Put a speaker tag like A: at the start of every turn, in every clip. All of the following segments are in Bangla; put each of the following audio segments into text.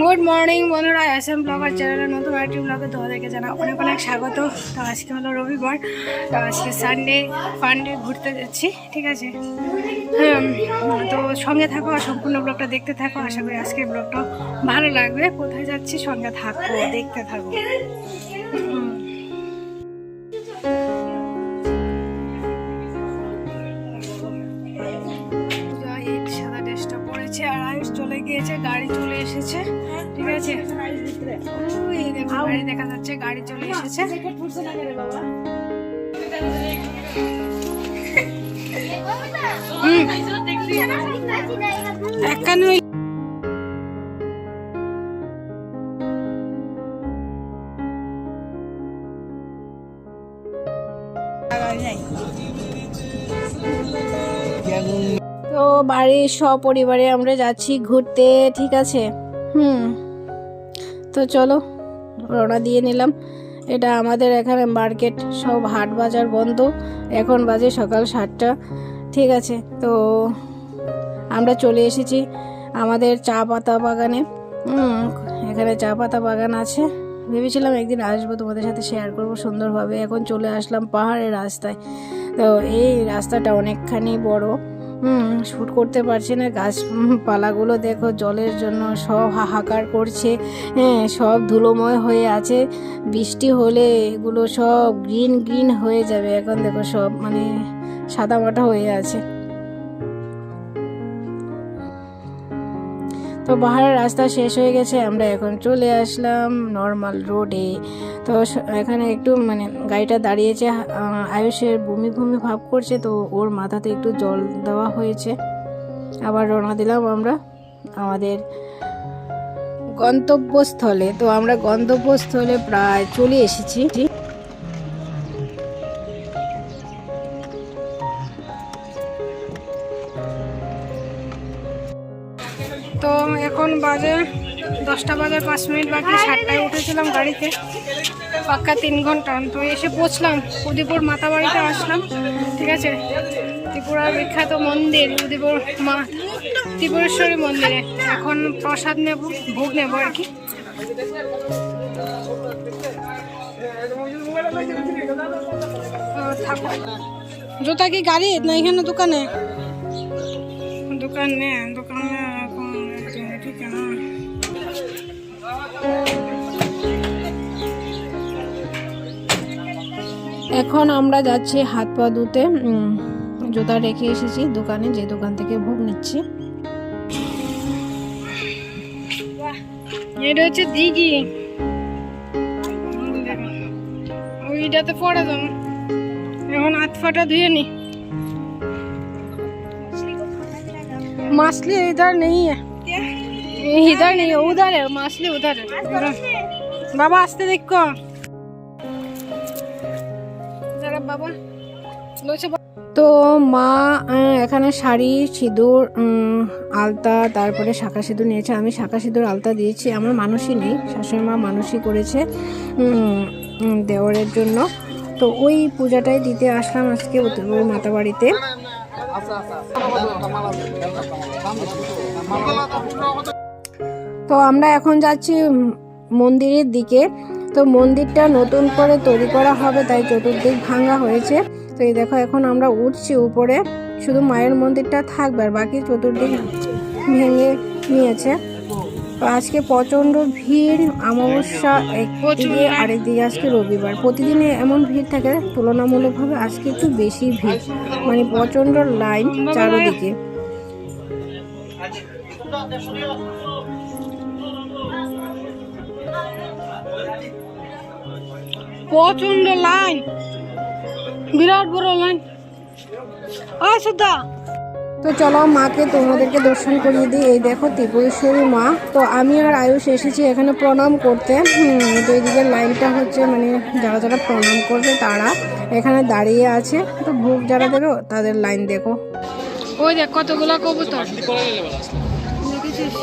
A: গুড মর্নিং বন্ধুরা এম ব্লগার চ্যানেলের নতুন আরেকটি ব্লগে তোমাদেরকে জানা অনেক অনেক স্বাগত। তো আজকে হলো রবিবার, তো আজকে সানডে ফানডে ঘুরতে যাচ্ছি, ঠিক আছে? হ্যাঁ তো সঙ্গে থাকো সম্পূর্ণ ব্লগটা দেখতে থাকো। আশা করি আজকের ব্লগটা ভালো লাগবে। কোথায় যাচ্ছি? সঙ্গে থাকো, দেখতে থাকো। চলে গিয়েছে গাড়ি চলে এসেছে। ঠিক আছে? ওই গাড়ি দেখা যাচ্ছে গাড়ি চলে এসেছে। হুম। তো বাড়ির সপরিবারে আমরা যাচ্ছি ঘুরতে, ঠিক আছে? হুম। তো চলো, রওনা দিয়ে নিলাম। এটা আমাদের এখানে মার্কেট, সব হাট বাজার বন্ধ। এখন বাজে সকাল সাতটা, ঠিক আছে? তো আমরা চলে এসেছি আমাদের চা পাতা বাগানে। এখানে চা পাতা বাগান আছে। ভেবেছিলাম একদিন আসব, তোমাদের সাথে শেয়ার করব সুন্দরভাবে। এখন চলে আসলাম পাহাড়ের রাস্তায়। তো এই রাস্তাটা অনেকখানি বড়। শ্যুট করতে পারছে না। গাছপালাগুলো দেখো, জলের জন্য সব হাহাকার করছে। হ্যাঁ সব ধুলোময় হয়ে আছে। বৃষ্টি হলে এগুলো সব গ্রিন গ্রিন হয়ে যাবে। এখন দেখো সব মানে সাদা মাটা হয়ে আছে। তো পাহাড়ের রাস্তা শেষ হয়ে গেছে, আমরা এখন চলে আসলাম নর্মাল রোডে তো এখানে একটু মানে গাড়িটা দাঁড়িয়েছে আয়ুষের বমি বমি ভাব করছে, তো ওর মাথাতে একটু জল দেওয়া হয়েছে। আবার রওনা দিলাম আমরা আমাদের গন্তব্যস্থলে। তো আমরা গন্তব্যস্থলে প্রায় চলে এসেছি। দশটা বাজে, পাঁচ মিনিট বাকি, সাতটায় উঠেছিলাম গাড়িতে। পাক্কা তিন ঘণ্টা। তো এসে পৌঁছলাম, উদয়পুর মাতাবাড়িতে আসলাম, ঠিক আছে? ত্রিপুরার বিখ্যাত মন্দির, উদয়পুর মা, ত্রিপুরেশ্বরী মন্দিরে। এখন প্রসাদ নেব, ভোগ নেব আর কি। জুতা কি গাড়ি না এখানে দোকানে? দোকান দোকানে দোকানে এখন আমরা যাচ্ছি হাত পা ধুতে জুতা রেখে এসেছি দোকানে যে দোকান থেকে ভোগ নিচ্ছি। এটা হচ্ছে দিঘি। ওইটাতে পড়ে যাব। এখন হাত ফাটা ধুয়ে নি। মাছলি ইধার নেই ইধার নেই উধারে মাছলি উধারে বাবা আসতে দেখো। তো মা এখানে শাড়ি, সিঁদুর আলতা, তারপরে শাঁখা সিঁদুর নিয়েছে। আমি শাঁখা সিঁদুর, আলতা দিয়েছি। আমার মানুষই নেই। শাশুড়ি মা মানুষই করেছে দেওয়ারের জন্য। তো ওই পূজাটাই দিতে আসলাম আজকে ওই মাতা বাড়িতে। তো আমরা এখন যাচ্ছি মন্দিরের দিকে। তো মন্দিরটা নতুন করে তৈরি করা হবে, তাই চতুর্দিক ভাঙা হয়েছে। তো এই দেখো, এখন আমরা উঠছি উপরে। শুধু মায়ের মন্দিরটা থাকবে আর বাকি চতুর্দিক ভেঙে নিয়েছে। তো আজকে প্রচণ্ড ভিড়, অমাবস্যা একদিকে আরেকদিকে আজকে রবিবার। প্রতিদিনে এমন ভিড় থাকে, তুলনামূলকভাবে আজকে একটু বেশি ভিড়। মানে প্রচণ্ড লাইন চারোদিকে। প্রচণ্ড লাইন। বিরাট বড় লাইন। আয় সুদ্ধা তো চলো মাকে তোমাদেরকে দর্শন করিয়ে দিই। এই দেখো ত্রিপুরেশ্বরী মা। তো আমি আর আয়ুষ এসেছি এখানে প্রণাম করতে। তো এইদিকে লাইনটা হচ্ছে মানে যারা যারা প্রণাম করবে তারা এখানে দাঁড়িয়ে আছে। তো ভোগ যারা দেবে তাদের লাইন দেখো। ওই দেখ কতগুলো কবুতর। দেখেছিস?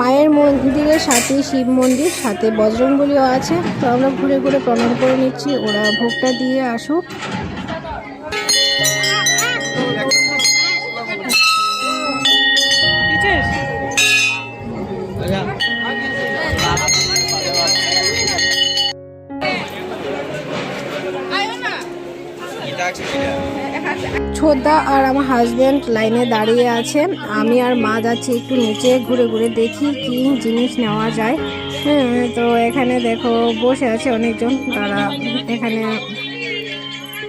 A: মায়ের মন্দিরের সাথে, শিব মন্দির সাথে, বজরংবলিও আছে। তো আমরা ঘুরে ঘুরে প্রণাম করে নিচ্ছি। ওরা ভোগটা দিয়ে আসুক। ছোদ্দা আর আমার হাজব্যান্ড লাইনে দাঁড়িয়ে আছে। আমি আর মা যাচ্ছি একটু নিচে ঘুরে ঘুরে দেখি কি জিনিস নেওয়া যায়। হ্যাঁ তো এখানে দেখো বসে আছে অনেকজন। তারা এখানে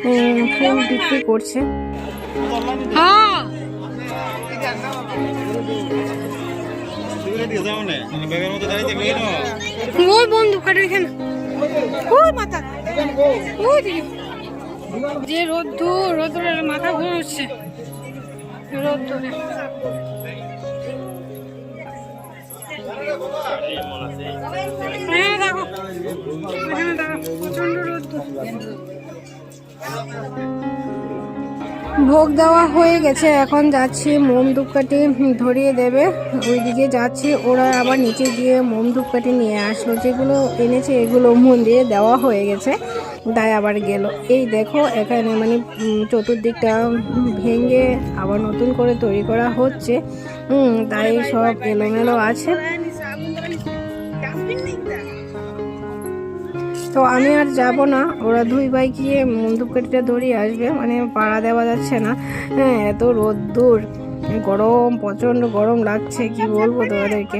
A: উম, ফুল বিক্রি করছে। হ্যাঁ। ওই বন্ধু এখানে। ওই মাথা। ওই দিকে। যে মাথা হ্যাঁ ভোগ দেওয়া হয়ে গেছে, এখন যাচ্ছি মোম ধূপকাঠি ধরিয়ে দেবে। ওইদিকে যাচ্ছি, ওরা আবার নিচে গিয়ে মোম ধূপকাঠি নিয়ে আসলো। যেগুলো এনেছে, এগুলো মন্দিরে দেওয়া হয়ে গেছে। তাই আবার গেল। এই দেখো, এখানে মানে চতুর্দিকটা ভেঙে আবার নতুন করে তৈরি করা হচ্ছে। তাই সব এলোমেলো আছে। তো আমি আর যাব না। ওরা দুই ভাই গিয়ে ধূপকাঠিটা ধরিয়ে আসবে। মানে পাড়া দেওয়া যাচ্ছে না। হ্যাঁ এত রোদ্দুর, গরম প্রচণ্ড গরম লাগছে, কি বলব তোমাদেরকে?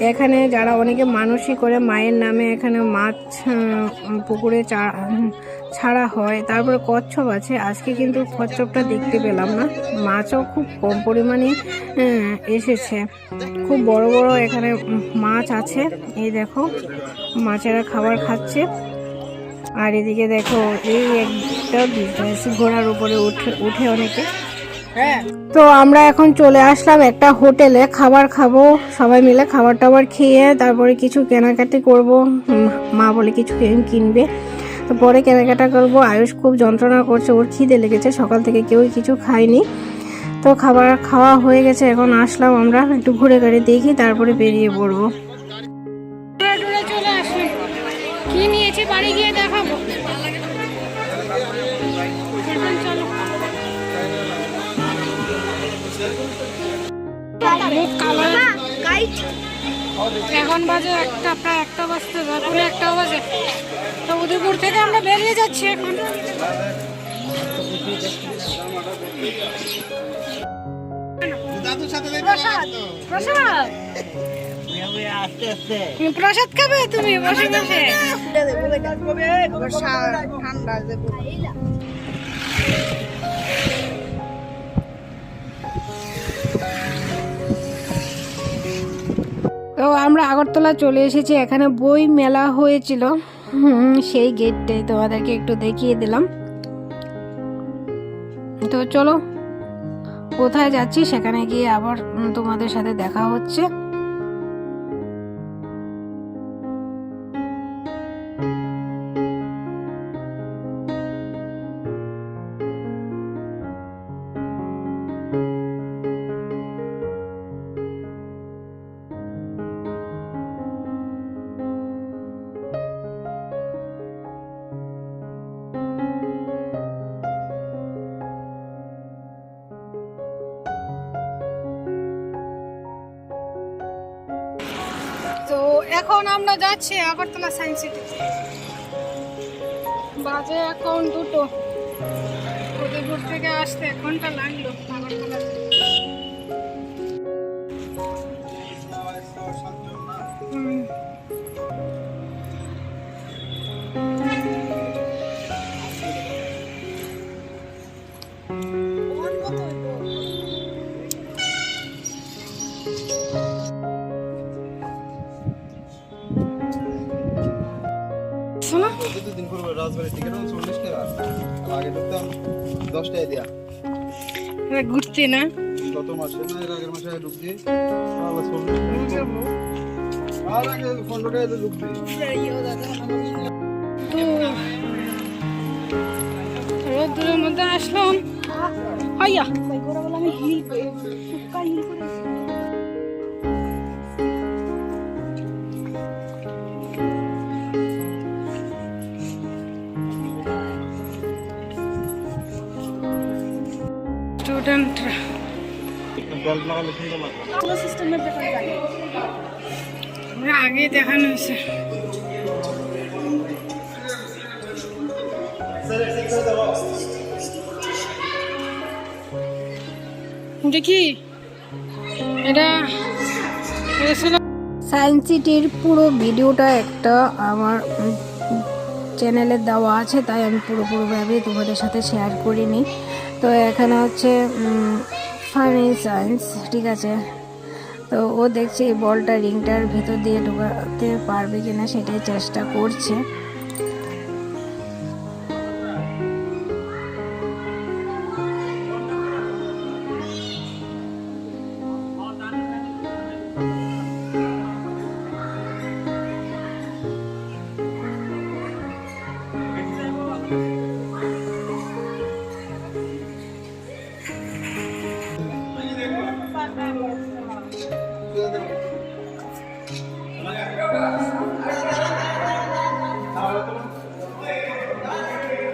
A: এখানে যারা অনেকে মানসিক করে মায়ের নামে এখানে মাছ পুকুরে ছাড়া হয় তারপরে কচ্ছপ আছে। আজকে কিন্তু কচ্ছপটা দেখতে পেলাম না। মাছও খুব কম পরিমাণে উম, এসেছে। খুব বড় বড় এখানে মাছ আছে। এই দেখো মাছেরা খাবার খাচ্ছে। আর এদিকে দেখো এই একটা বিজনেস ঘোড়ার উপরে উঠে উঠে অনেকে। তো আমরা এখন চলে আসলাম একটা হোটেলে খাবার খাব সবাই মিলে খাবার টাবার খেয়ে তারপরে কিছু কেনাকাটি করব। মা বলে কিছু কিনবে। তো পরে কেনাকাটা করব। আয়ুষ খুব যন্ত্রণা করছে ওর খিদে লেগেছে সকাল থেকে কেউই কিছু খায়নি। তো খাবার খাওয়া হয়ে গেছে এখন আসলাম আমরা একটু ঘুরে ঘুরে দেখি তারপরে বেরিয়ে পড়ব। কি নিয়েছে বাড়ি গিয়ে দেখাবো। চলো। এখন বাজে একটা প্রায় একটা বাজতে পৌনে একটা বাজে। তো উদয়পুর থেকে আমরা বেরিয়ে যাচ্ছি এখন। প্রসাদ খাবে? তুমি বসে বসে।
B: ঠান্ডা
A: তো আমরা আগরতলা চলে এসেছি। এখানে বই মেলা হয়েছিল। সেই গেটটাই তোমাদেরকে একটু দেখিয়ে দিলাম। তো চলো, কোথায় যাচ্ছি সেখানে গিয়ে আবার তোমাদের সাথে দেখা হচ্ছে। এখন আমরা যাচ্ছি আগরতলা সায়েন্স সিটি। বাজে এখন দুটো। উদয়পুর থেকে আসতে? ঘণ্টা লাগল আগরতলা
C: করব রাজবাড়ির টিকিট চল্লিশ টাকা। আগে ঢুকতাম দশ টাকা
A: এবার ঘুরতে না?
C: গত মাসে না এর আগের মাসে ঢুকছি আর আগে পনেরো টাকা ঢুকছি
D: মধ্যে আসলাম। হাইয়া। স্টুডেন্টরা আগে দেখানো হয়েছে। দেখি এটা
A: সায়েন্স সিটির পুরো ভিডিওটা একটা আমার চ্যানেলে দেওয়া আছে তাই আমি পুরোপুরিভাবে তোমাদের সাথে শেয়ার করিনি। তো এখানে হচ্ছে ফানি সায়েন্স ঠিক আছে? তো ও দেখছে এই বলটা রিংটার ভেতর দিয়ে ঢোকাতে পারবে কিনা সেটাই চেষ্টা করছে।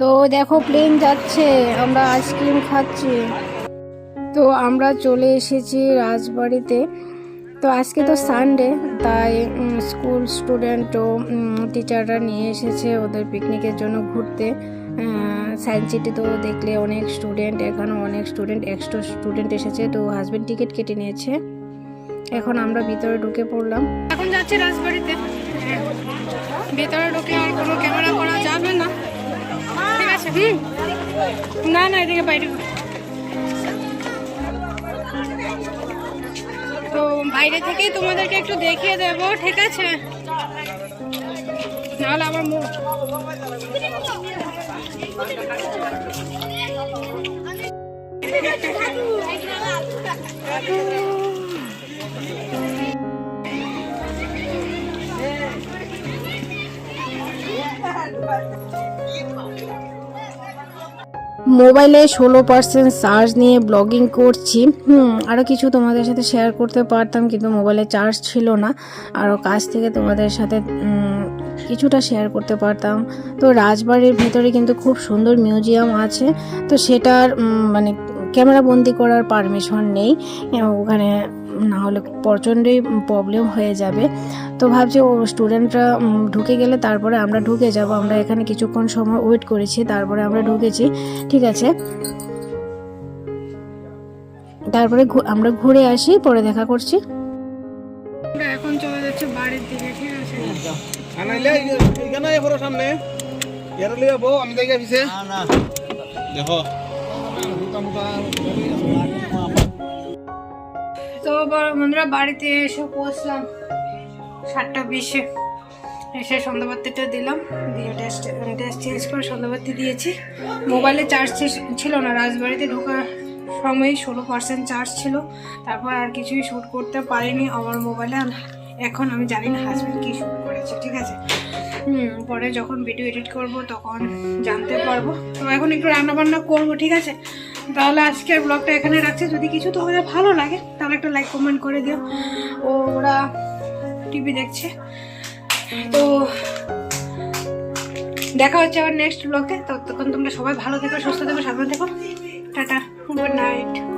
A: তো দেখো প্লেন যাচ্ছে, আমরা আইসক্রিম খাচ্ছি। তো আমরা চলে এসেছি রাজবাড়িতে। তো আজকে তো সানডে তাই স্কুল স্টুডেন্ট ও টিচাররা নিয়ে এসেছে ওদের পিকনিকের জন্য ঘুরতে। সায়েন্স সিটি তো দেখলে অনেক স্টুডেন্ট এখানে অনেক স্টুডেন্ট এক্সট্রা স্টুডেন্ট এসেছে। তো হাজব্যান্ড টিকিট কেটে নিয়েছে। এখন আমরা ভিতরে ঢুকে পড়লাম।
D: এখন যাচ্ছে রাজবাড়িতে। ভিতরে ঢুকে আর কোনো ক্যামেরা করা যাবে না। ঠিক আছে? হুম। না না এদিকে বাইরে তো বাইরে থেকেই তোমাদেরকে একটু দেখিয়ে দেবো ঠিক আছে? নাহলে আমার
A: মোবাইলে ষোলো পার্সেন্ট চার্জ নিয়ে ব্লগিং করছি। হুম আরও কিছু তোমাদের সাথে শেয়ার করতে পারতাম, কিন্তু মোবাইলে চার্জ ছিল না। আরও কাছ থেকে তোমাদের সাথে কিছুটা শেয়ার করতে পারতাম। তো রাজবাড়ির ভেতরে কিন্তু খুব সুন্দর মিউজিয়াম আছে। তো সেটার মানে ক্যামেরা বন্দি করার পারমিশন নেই। ওখানে না হলে প্রচণ্ডই প্রবলেম হয়ে যাবে। তো ভাবছি ও স্টুডেন্টরা ঢুকে গেলে তারপরে আমরা ঢুকে যাব। আমরা এখানে কিছুক্ষণ সময় ওয়েট করেছি, তারপরে আমরা ঢুকেছি। ঠিক আছে? তারপরে আমরা ঘুরে আসি, পরে দেখা করছি।
D: আমরা এখন চলে যাচ্ছে বাড়ির দিকে ঠিক আছে?
C: আনাইলে এখানে এ সামনে। এর লিয়ে বউ আমি দেখে পিছে দেখো।
D: তো বন্ধুরা বাড়িতে এসে পৌঁছলাম সাতটা বিশে। এসে সন্ধ্যাবাতিটা দিলাম দিয়ে ড্রেস ড্রেস চেঞ্জ করে সন্ধ্যাবাতি দিয়েছি। মোবাইলে চার্জ ছিল না রাজবাড়িতে ঢোকার সময় ষোলো পার্সেন্ট চার্জ ছিল। তারপর আর কিছুই শ্যুট করতে পারিনি আমার মোবাইলে এখন আমি জানি না হাজব্যান্ড কী শ্যুট করেছে, ঠিক আছে? পরে যখন ভিডিও এডিট করব তখন জানতে পারব। তো এখন একটু রান্না বান্না করব, ঠিক আছে? তাহলে আজকের ব্লগটা এখানে রাখছি। যদি কিছু তোমাদের ভালো লাগে, তাহলে একটা লাইক কমেন্ট করে দিও। ওরা টিভি দেখছে। তো দেখা হচ্ছে আবার নেক্সট ব্লগে ততক্ষণ তোমরা সবাই ভালো থেকো, সুস্থ থেকো, সাবধান থেকো। টাটা। Good night